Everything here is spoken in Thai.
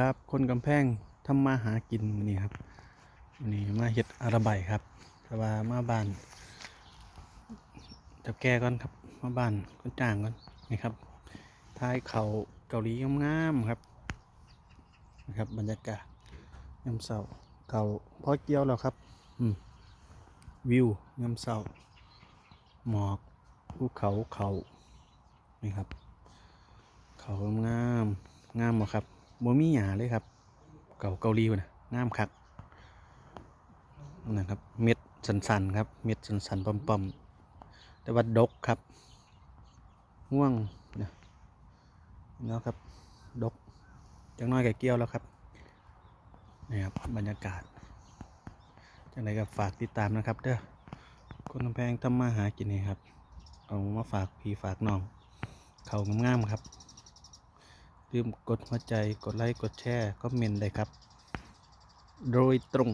ครับคนกำแพงทำมาหากินนี้ครับนี้มาเฮ็ดอาระบายครับแต่ว่ามาบ้านจ้าแก่ก่อนครับ มาบ้านคนจางก่อนนี่ครับท้ายเขาเกาหลีงามๆครับนะครับ บรรยากาศยามเช้าเขาพอเกี่ยวแล้วครับอืมวิวยามเช้าหมอกภูเขาเขานี่ครับ เขางามงามบ่ครับ บ่มีหญ้าเลยครับ เก่าเกาหลีพุ่นน่ะงามคักนะครับ เม็ดสันๆครับ เม็ดสันๆป่อมๆแต่ว่าดกครับง่วงนะแล้วครับ ดกจังน้อยก็เกี่ยวแล้วครับนี่ครับบรรยากาศจังไดก็ฝากติดตามนะครับ เด้อคนกำแพงทำมาหากินนี่ครับ เอามาฝากพี่ฝากน้อง เขางามๆครับ ลืมกดหัวใจกดไลค์กดแชร์คอมเมนต์ได้ครับ โดยตรง